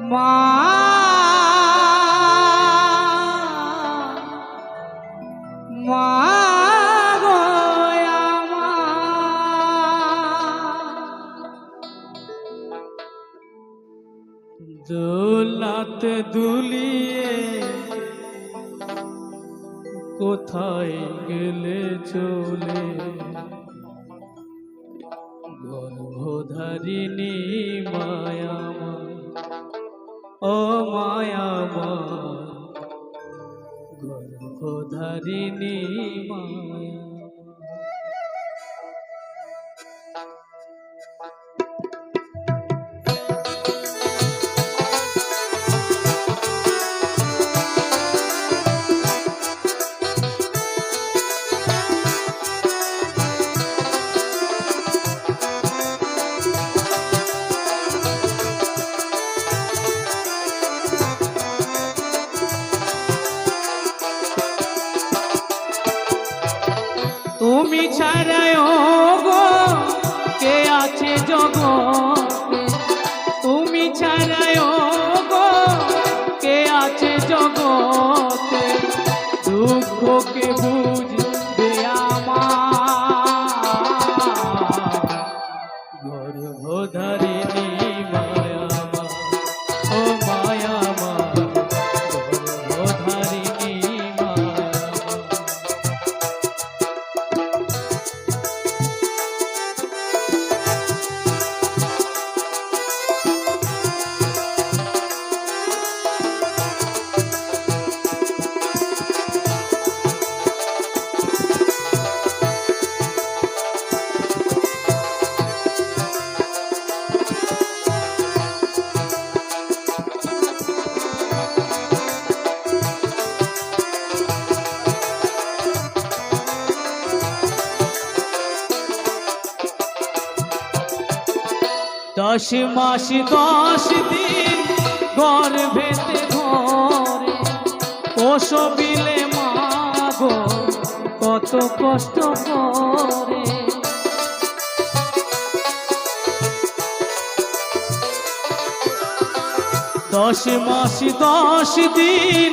মা। মা দোলাত দুলিয়ে কোথায় গেলে চলে? গর্ভধারিণী মায়া ও মায়ামা গর্ভধারিণী মায়া ছাড়ায় গো কে আছে জগতে দশ মাস দশ দিন গর্ভেতে ধরে পোষবিলে মাগো কত কষ্ট করে। দশ মাস দশ দিন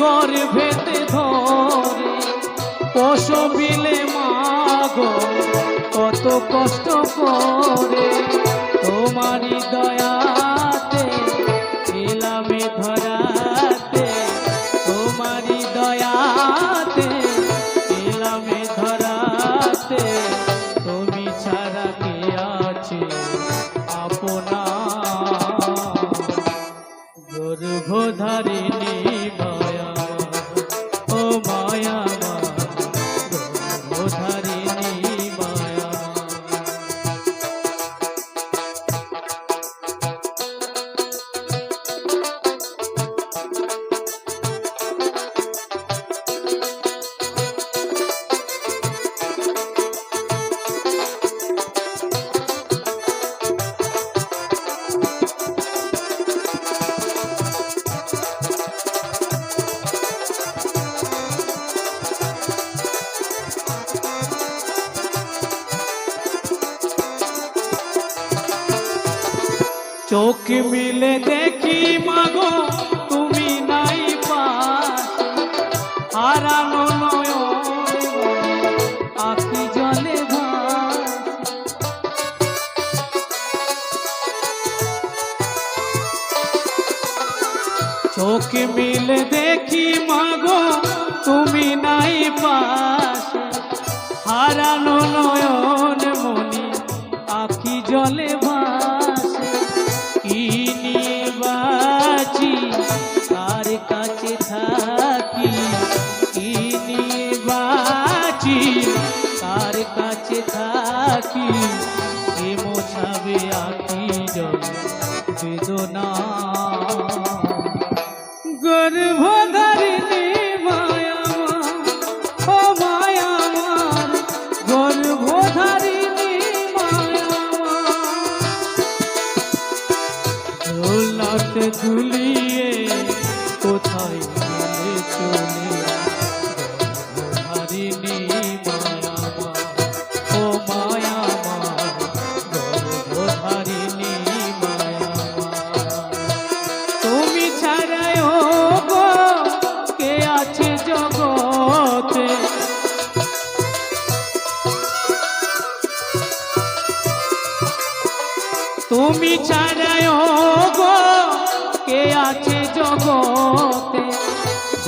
গর্ভেতে ধরে পোষবিলে মাগো কত কষ্ট করে। আছে চোখ মিলে দেখি, মাগো, তুমি নাই পাশ। হারানো চোখ মিলে দেখি, মাগো, তুমি নাই পাশ। হারানো নয়ন, মনি আখি জলে ভাসে। থাকি এ মোছাবে আকি জল বেদনা